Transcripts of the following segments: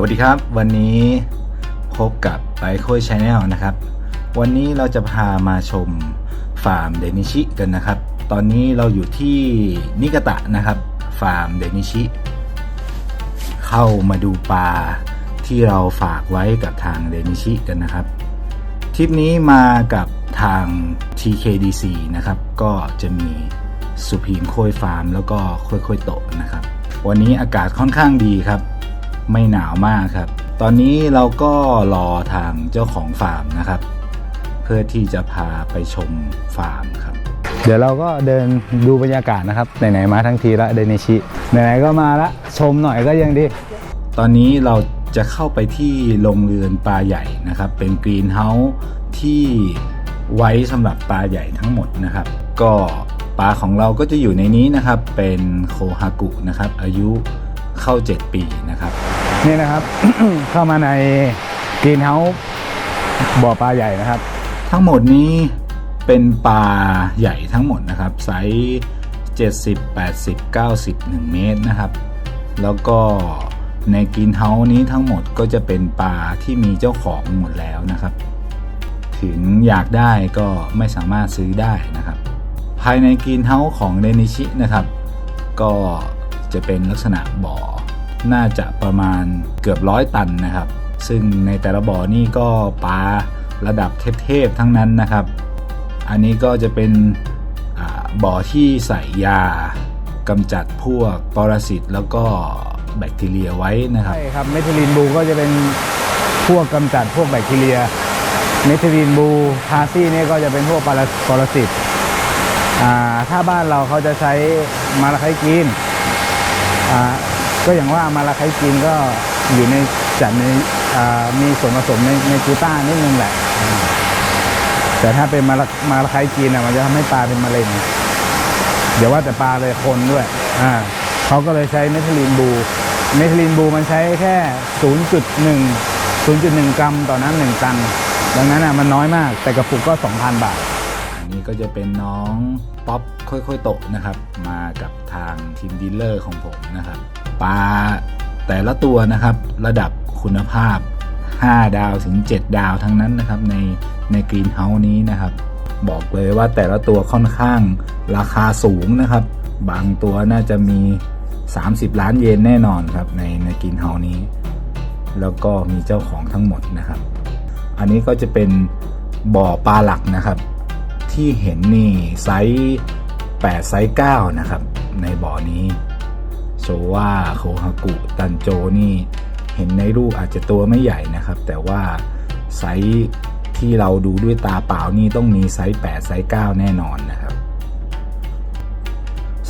สวัสดีครับ วันนี้พบกับไบโค y ช n แนลนะครับ วันนี้เราจะพามาชมฟาร์มเดนิชิกันนะครับ ตอนนี้เราอยู่ที่นิกตะนะครับ ฟาร์มเดนิชิ เข้ามาดูปลาที่เราฝากไว้กับทางเดนิชิกันนะครับ ทริปนี้มากับทาง TKDC นะครับ ก็จะมีสุพีมโคยฟาร์ม แล้วก็โคยโคยโตะนะครับ วันนี้อากาศค่อนข้างดีครับ ไม่หนาวมากครับ ตอนนี้เราก็รอทางเจ้าของฟาร์มนะครับ เพื่อที่จะพาไปชมฟาร์มครับ เดี๋ยวเราก็เดินดูบรรยากาศนะครับไหนๆมาทั้งทีละเดนิชิไหนๆก็มาละชมหน่อยก็ยังดี ตอนนี้เราจะเข้าไปที่โรงเรือนปลาใหญ่นะครับ เป็นกรีนเฮาส์ที่ไว้สำหรับปลาใหญ่ทั้งหมดนะครับ ก็ปลาของเราก็จะอยู่ในนี้นะครับ เป็นโคฮากุนะครับ อายุเข้า 7 ปีนะครับ นี่นะครับ เข้ามาในกรีนเฮาส์บ่อปลาใหญ่นะครับ ทั้งหมดนี้เป็นปลาใหญ่ทั้งหมดนะครับ ไซส์70 80 90 1 เมตรนะครับ แล้วก็ในกรีนเฮาส์นี้ทั้งหมดก็จะเป็นปลาที่มีเจ้าของหมดแล้วนะครับ ถึงอยากได้ก็ไม่สามารถซื้อได้นะครับ ภายในกรีนเฮาส์ของเดนิชินะครับ ก็จะเป็นลักษณะบ่อ น่าจะประมาณเกือบร้อยตันนะครับ ซึ่งในแต่ละบ่อนี่ก็ปลาระดับเทพๆทั้งนั้นนะครับ อันนี้ก็จะเป็นบ่อที่ใส่ยากำจัดพวกปรสิตแล้วก็แบคทีเรียไว้นะครับ ใช่ครับ เมทิลีนบูก็จะเป็นพวกกำจัดพวกแบคทีเรีย เมทิลีนบูพาซี่เนี่ยก็จะเป็นพวกปรปรสิตถ้าบ้านเราเขาจะใช้มาลาไคกีน ก็อย่างว่ามาลาไคกีนก็อยู่ในจัดในมีส่วนผสมในในกูต้านิดนึงแหละ แต่ถ้าเป็นมาลามาลาไคกีนอะมันจะทำให้ปลาเป็นมะเร็งเดี๋ยวว่าแต่ปลาเลยคนด้วย อ่าเขาก็เลยใช้เมทิลีนบูเมทิลีนบูมันใช้แค่ 0.1 0.1 กรัมต่อน้ำหนึ่งตัน ดังนั้นอะมันน้อยมากแต่กระปุกก็ 2,000 บาท อันนี้ก็จะเป็นน้องป๊อปค่อยๆโตะนะครับ มากับทางทีมดีลเลอร์ของผมนะครับ ปลาแต่ละตัวนะครับ ระดับคุณภาพ 5 ดาวถึง 7 ดาวทั้งนั้นนะครับ ในในกรีนเฮาส์นี้นะครับ บอกเลยว่าแต่ละตัวค่อนข้างราคาสูงนะครับ บางตัวน่าจะมี 30 ล้านเยนแน่นอนครับ ในในกรีนเฮาส์นี้ แล้วก็มีเจ้าของทั้งหมดนะครับ อันนี้ก็จะเป็นบ่อปลาหลักนะครับ ที่เห็นนี่ไซส์8ไซส์9นะครับ ในบ่อนี้ โชว่าโคฮากุตันโจนี่เห็นในรูปอาจจะตัวไม่ใหญ่นะครับ แต่ว่าไซส์ที่เราดูด้วยตาเปล่านี่ต้องมีไซส์ 8 ไซส์ 9 แน่นอนนะครับ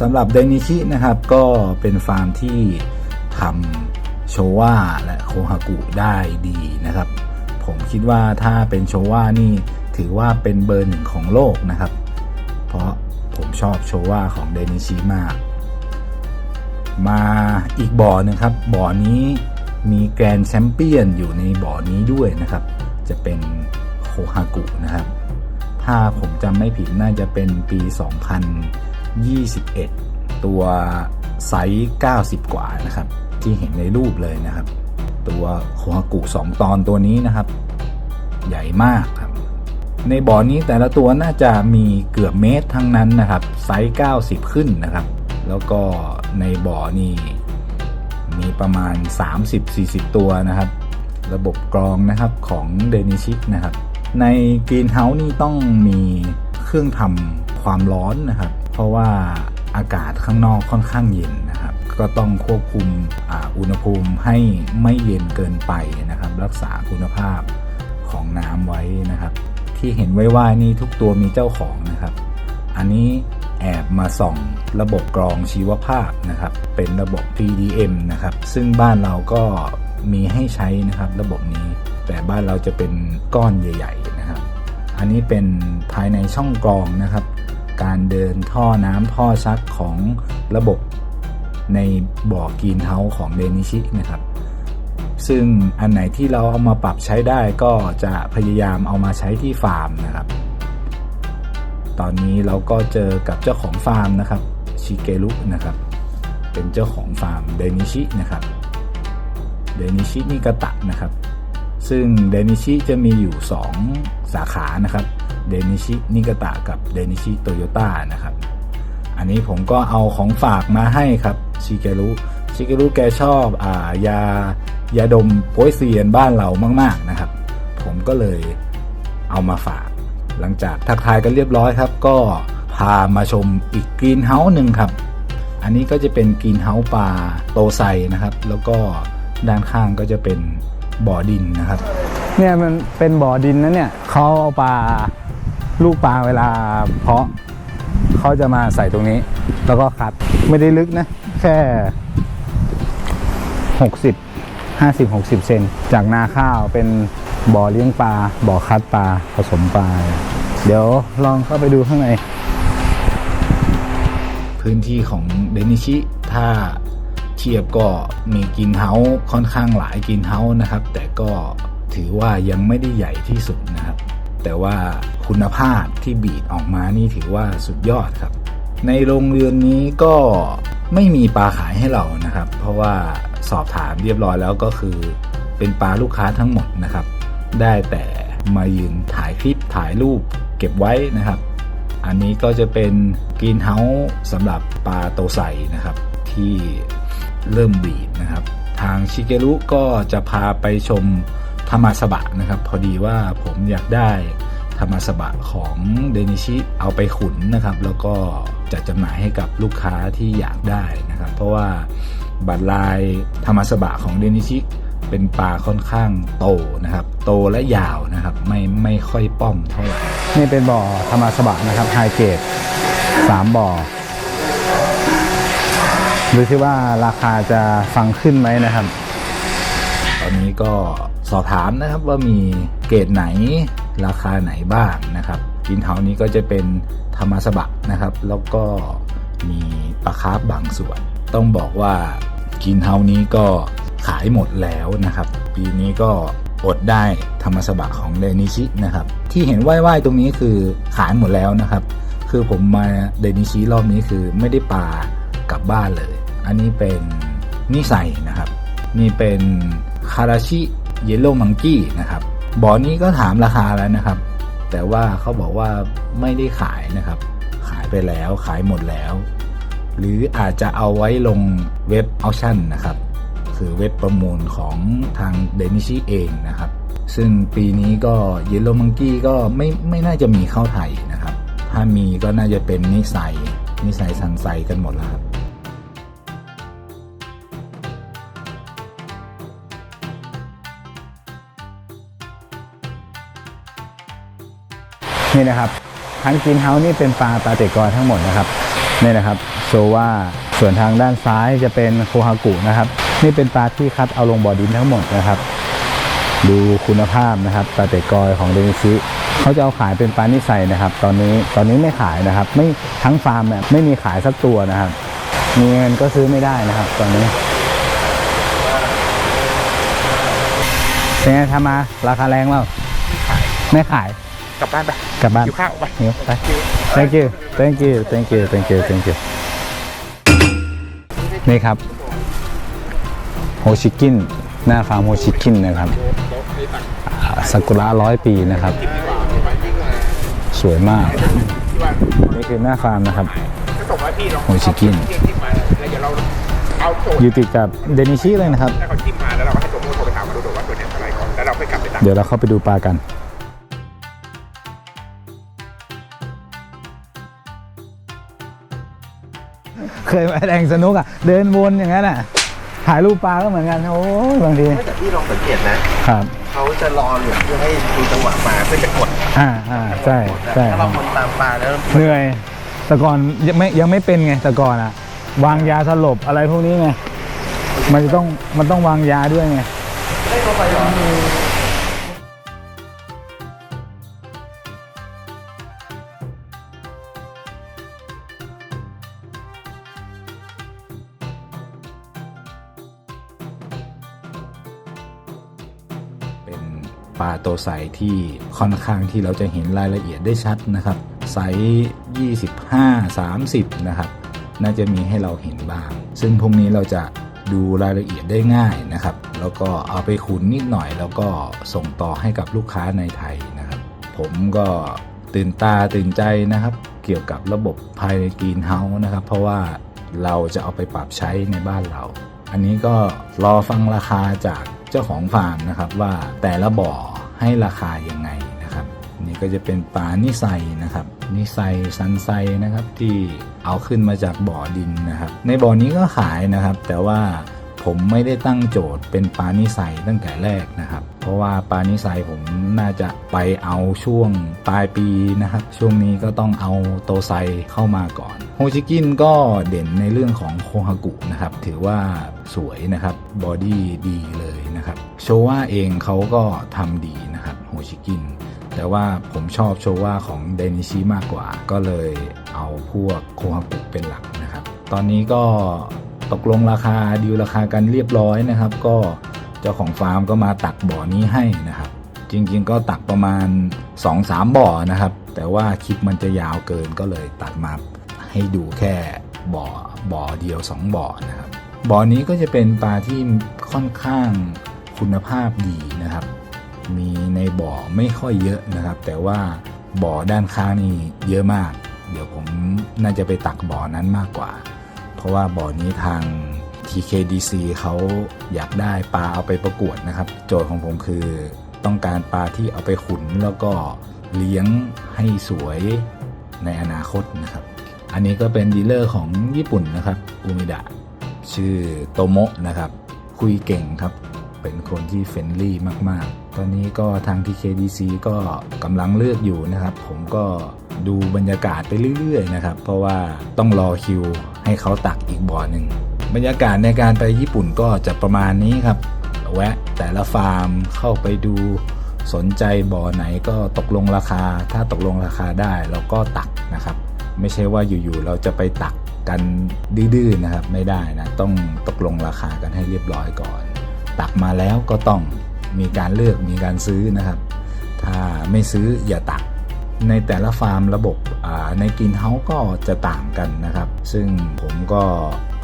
สำหรับเดนิชินะครับก็เป็นฟาร์มที่ทำโชว่าและโคฮากุได้ดีนะครับ ผมคิดว่าถ้าเป็นโชว่านี่ถือว่าเป็นเบอร์หนึ่งของโลกนะครับ เพราะผมชอบโชว่าของเดนิชิมาก มาอีกบ่อหนึงครับ บ่อนี้มีแกรนด์แชมเปี้ยนอยู่ในบ่อนี้ด้วยนะครับ จะเป็นโคฮากุนะครับ ถ้าผมจำไม่ผิดน่าจะเป็นปี 2021 ตัวไซส์90 กว่านะครับ ที่เห็นในรูปเลยนะครับ ตัวโคฮากุ 2 ตอนตัวนี้นะครับ ใหญ่มากครับ ในบ่อนี้แต่ละตัวน่าจะมีเกือบเมตรทั้งนั้นนะครับ ไซส์90 ขึ้นนะครับ แล้วก็ ในบ่อนี่มีประมาณ 30-40 ตัวนะครับ ระบบกรองนะครับของเดนิชิกนะครับ ในกรีนเฮาส์นี่ต้องมีเครื่องทำความร้อนนะครับ เพราะว่าอากาศข้างนอกค่อนข้างเย็นนะครับ ก็ต้องควบคุมออุณหภูมิให้ไม่เย็นเกินไปนะครับ รักษาคุณภาพของน้ำไว้นะครับ ที่เห็นไว้ว่านี่ทุกตัวมีเจ้าของนะครับ อันนี้ แอบมาส่องระบบกรองชีวภาพนะครับ เป็นระบบ PDM นะครับ ซึ่งบ้านเราก็มีให้ใช้นะครับระบบนี้ แต่บ้านเราจะเป็นก้อนใหญ่ๆนะครับ อันนี้เป็นภายในช่องกรองนะครับ การเดินท่อน้ำท่อชักของระบบในบ่อกรีนเฮาส์ของเดนิชินะครับ ซึ่งอันไหนที่เราเอามาปรับใช้ได้ก็จะพยายามเอามาใช้ที่ฟาร์มนะครับ ตอนนี้เราก็เจอกับเจ้าของฟาร์มนะครับชิเกรุนะครับ เป็นเจ้าของฟาร์มเดนิชินะครับเดนิชินิกาตะนะครับ ซึ่งเดนิชิจะมีอยู่ 2 สาขานะครับเดนิชินิกาตะกับเดนิชิโตโยต้านะครับ อันนี้ผมก็เอาของฝากมาให้ครับชิเกรุชิเกรุแกชอบอ่ายายาดมโปยเซียนบ้านเรามาก ๆนะครับ ผมก็เลยเอามาฝาก หลังจากทักทายกันเรียบร้อยครับ ก็พามาชมอีกกรีนเฮาส์หนึ่งครับ อันนี้ก็จะเป็นกรีนเฮาส์ปลาโตไซนะครับ แล้วก็ด้านข้างก็จะเป็นบ่อดินนะครับ เนี่ยมันเป็นบ่อดินนะเนี่ยเขาเอาปลาลูกปลาเวลาเพาะเขาจะมาใส่ตรงนี้ แล้วก็คัดไม่ได้ลึกนะ แค่ 60 50 60 เซนจากนาข้าวเป็น บ่อเลี้ยงปลาบ่อคัดปลาผสมปลา เดี๋ยวลองเข้าไปดูข้างใน พื้นที่ของเดนิชิถ้าเทียบก็มีกรีนเฮาค่อนข้างหลายกรีนเฮานะครับ แต่ก็ถือว่ายังไม่ได้ใหญ่ที่สุดนะครับ แต่ว่าคุณภาพที่บีดออกมานี่ถือว่าสุดยอดครับ ในโรงเรือนนี้ก็ไม่มีปลาขายให้เรานะครับ เพราะว่าสอบถามเรียบร้อยแล้วก็คือเป็นปลาลูกค้าทั้งหมดนะครับ ได้แต่มายืนถ่ายคลิปถ่ายรูปเก็บไว้นะครับ อันนี้ก็จะเป็นกรีนเฮาส์สำหรับปลาโตไซนะครับ ที่เริ่มบีดนะครับ ทางชิเกรุก็จะพาไปชมธรรมาสบะนะครับ พอดีว่าผมอยากได้ธรรมาสบะของเดนิชิเอาไปขุนนะครับ แล้วก็จะจำหน่ายให้กับลูกค้าที่อยากได้นะครับ เพราะว่าบัตรลายธรรมาสบะของเดนิชิ เป็นปลาค่อนข้างโตนะครับ โตและยาวนะครับ ไม่ไม่ค่อยป้อมเท่าไหร่นี่เป็นบ่อธรรมสบะนะครับไฮเกรดสามบ่อดูที่ว่าราคาจะฟังขึ้นไหมนะครับ ตอนนี้ก็สอบถามนะครับว่ามีเกรดไหนราคาไหนบ้างนะครับกินเฮานี้ก็จะเป็นธรรมสบะนะครับ แล้วก็มีปลาคาร์ฟบางส่วน ต้องบอกว่ากินเฮานี้ก็ ขายหมดแล้วนะครับ ปีนี้ก็อดได้ธรรมสบะของเดนิชินะครับ ที่เห็นว่ายๆตรงนี้คือขายหมดแล้วนะครับ คือผมมาเดนิชิรอบนี้คือไม่ได้ปลากลับบ้านเลย อันนี้เป็นนิสัยนะครับ นี่เป็นคาราชิเยลโล่มังกี้นะครับบ่อนี้ก็ถามราคาแล้วนะครับ แต่ว่าเขาบอกว่าไม่ได้ขายนะครับ ขายไปแล้วขายหมดแล้ว หรืออาจจะเอาไว้ลงเว็บออ t ชั่นนะครับ คือเว็บประมูลของทางเดนิชิเองนะครับ ซึ่งปีนี้ก็เยลโล่มังกี้ก็ไม่ไม่น่าจะมีเข้าไทยนะครับ ถ้ามีก็น่าจะเป็นนิสัยนิสัยซันไซกันหมดแล้วครับนี่นะครับทั้งกินเฮาส์นี่เป็นปลาปลาเตกอทั้งหมดนะครับนี่นะครับโชว์ว่าส่วนทางด้านซ้ายจะเป็นโคฮากุนะครับ นี่เป็นปลาที่คัดเอาลงบ่อดินทั้งหมดนะครับ ดูคุณภาพนะครับปลาเตกอยของเดนิชิเขาจะเอาขายเป็นปลานิสัยนะครับ ตอนนี้ตอนนี้ไม่ขายนะครับ ไม่ทั้งฟาร์มเนี่ยไม่มีขายสักตัวนะครับ มีเงินก็ซื้อไม่ได้นะครับ ตอนนี้เป็นไงทำมาราคาแรงเปล่าไม่ขายกลับบ้านไปกลับบ้านหิวข้าวไปหิวไป thank you thank you thank you thank you thank you นี่ครับ โฮชิกินหน้าฟาร์มโฮชิกินนะครับอ่าซากุระร้อยปีนะครับ สวยมาก นี่คือหน้าฟาร์มนะครับโฮชิกินอยู่ติดกับเดนิชิเลยนะครับเดี๋ยวเราค่อยกลับไปตัดเดี๋ยวเราเข้าไปดูปลากันเคยมาแดงสนุกอะ เดินวนอย่างนั้นอะ ถ่ายรูปปลาก็เหมือนกันโอ้ยบางทีแต่ที่ลองสังเกตนะครับ เขาจะรอเหลืองเพื่อให้ดูจังหวะมาเพื่อจะกดอ่าอ่าใช่ใช่ถ้าเราคนตามปลาแล้วเหนื่อยแต่ก่อนยังไม่ยังไม่เป็นไงแต่ก่อนอะ วางยาสลบอะไรพวกนี้ไงมันจะต้องมันต้องวางยาด้วยไงเป็น ปลาโตไซที่ค่อนข้างที่เราจะเห็นรายละเอียดได้ชัดนะครับไซส์25 30 นะครับ น่าจะมีให้เราเห็นบ้าง ซึ่งพวกนี้เราจะดูรายละเอียดได้ง่ายนะครับ แล้วก็เอาไปขุนนิดหน่อยแล้วก็ส่งต่อให้กับลูกค้าในไทยนะครับ ผมก็ตื่นตาตื่นใจนะครับ เกี่ยวกับระบบภายในกรีนเฮาส์นะครับ เพราะว่าเราจะเอาไปปรับใช้ในบ้านเรา อันนี้ก็รอฟังราคาจาก เจ้าของฟาร์มนะครับว่าแต่ละบ่อให้ราคายังไงนะครับ นี่ก็จะเป็นปลานิไซนะครับ นิไซซันไซนะครับที่เอาขึ้นมาจากบ่อดินนะครับ ในบ่อนี้ก็ขายนะครับ แต่ว่า ผมไม่ได้ตั้งโจทย์เป็นปานิไซตั้งแต่แรกนะครับ เพราะว่าปานิไซผมน่าจะไปเอาช่วงปลายปีนะครับ ช่วงนี้ก็ต้องเอาโตไซเข้ามาก่อน โฮจิกินก็เด่นในเรื่องของโคฮากุนะครับ ถือว่าสวยนะครับ บอดี้ดีเลยนะครับ โชว่าเองเขาก็ทำดีนะครับ โฮชิกินแต่ว่าผมชอบโชว่าของเดนิชิมากกว่า ก็เลยเอาพวกโคฮากุเป็นหลักนะครับ ตอนนี้ก็ ตกลงราคาดีลราคากันเรียบร้อยนะครับ ก็เจ้าของฟาร์มก็มาตักบ่อนี้ให้นะครับ จริงๆก็ตักประมาณ 2-3 บ่อนะครับ แต่ว่าคลิปมันจะยาวเกินก็เลยตัดมาให้ดูแค่บ่อบ่อเดียว 2 บ่อนะครับบ่อนี้ก็จะเป็นปลาที่ค่อนข้างคุณภาพดีนะครับ มีในบ่อไม่ค่อยเยอะนะครับ แต่ว่าบ่อด้านข้างนี่เยอะมาก เดี๋ยวผมน่าจะไปตักบ่อนั้นมากกว่า เพราะว่าบ่อนี้ทาง TKDC เขาอยากได้ปลาเอาไปประกวดนะครับ โจทย์ของผมคือต้องการปลาที่เอาไปขุนแล้วก็เลี้ยงให้สวยในอนาคตนะครับ อันนี้ก็เป็นดีลเลอร์ของญี่ปุ่นนะครับอูมิดะชื่อโตโมะนะครับ คุยเก่งครับ เป็นคนที่เฟรนลี่มาก ๆ ตอนนี้ก็ทาง TKDC ก็กำลังเลือกอยู่นะครับ ผมก็ดูบรรยากาศไปเรื่อย ๆ นะครับ เพราะว่าต้องรอคิว ให้เขาตักอีกบ่อหนึ่งบรรยากาศในการไปญี่ปุ่นก็จะประมาณนี้ครับ แวะแต่ละฟาร์มเข้าไปดูสนใจบ่อไหนก็ตกลงราคา ถ้าตกลงราคาได้เราก็ตักนะครับ ไม่ใช่ว่าอยู่ๆเราจะไปตักกันดื้อๆนะครับไม่ได้นะต้องตกลงราคากันให้เรียบร้อยก่อน ตักมาแล้วก็ต้องมีการเลือกมีการซื้อนะครับ ถ้าไม่ซื้ออย่าตัก ในแต่ละฟาร์มระบบในกินเฮาส์ก็จะต่างกันนะครับ ซึ่งผมก็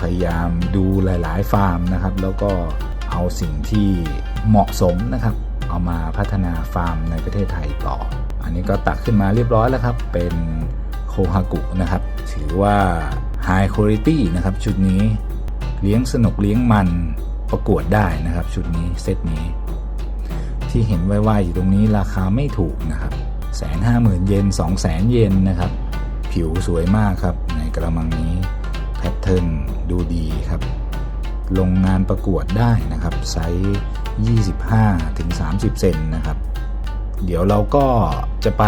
พยายามดูหลาย ๆ ฟาร์มนะครับ แล้วก็เอาสิ่งที่เหมาะสมนะครับ เอามาพัฒนาฟาร์มในประเทศไทยต่อ อันนี้ก็ตักขึ้นมาเรียบร้อยแล้วครับ เป็นโคฮากุนะครับ ถือว่า High Quality นะครับชุดนี้เลี้ยงสนุกเลี้ยงมันประกวดได้นะครับ ชุดนี้เซตนี้ ที่เห็นไว้ๆอยู่ตรงนี้ราคาไม่ถูกนะครับ แสนห้าหมื่นเยนสองแสนเยนนะครับ ผิวสวยมากครับ ในกระมังนี้แพทเทิร์นดูดีครับ ลงงานประกวดได้นะครับไซส์25ถึง30 เซนนะครับ เดี๋ยวเราก็จะไป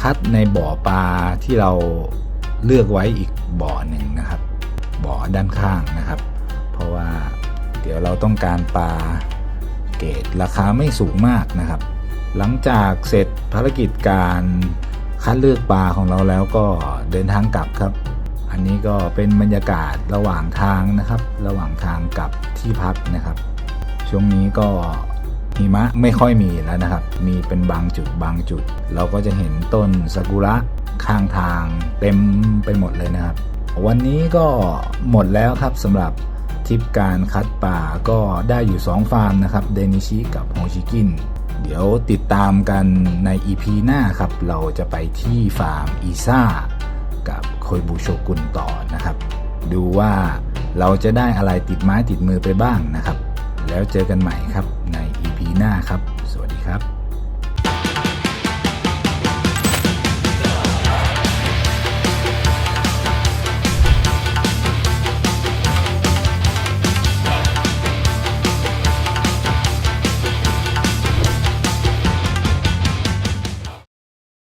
คัดในบ่อปลาที่เราเลือกไว้อีกบ่อหนึ่งนะครับ บ่อด้านข้างนะครับ เพราะว่าเดี๋ยวเราต้องการปลาเกรดราคาไม่สูงมากนะครับ หลังจากเสร็จภารกิจการคัดเลือกปลาของเราแล้วก็เดินทางกลับครับ อันนี้ก็เป็นบรรยากาศระหว่างทางนะครับ ระหว่างทางกลับที่พักนะครับ ช่วงนี้ก็หิมะไม่ค่อยมีแล้วนะครับ มีเป็นบางจุดบางจุด เราก็จะเห็นต้นซากุระข้างทางเต็มไปหมดเลยนะครับ วันนี้ก็หมดแล้วครับสำหรับทริปการคัดป่าก็ได้อยู่ 2 ฟาร์มนะครับ เดนิชิกับโฮชิกิน เดี๋ยวติดตามกันใน EP หน้าครับ เราจะไปที่ฟาร์มอีซ่ากับโคยบูโชกุนต่อนะครับ ดูว่าเราจะได้อะไรติดไม้ติดมือไปบ้างนะครับ แล้วเจอกันใหม่ครับใน EP หน้าครับ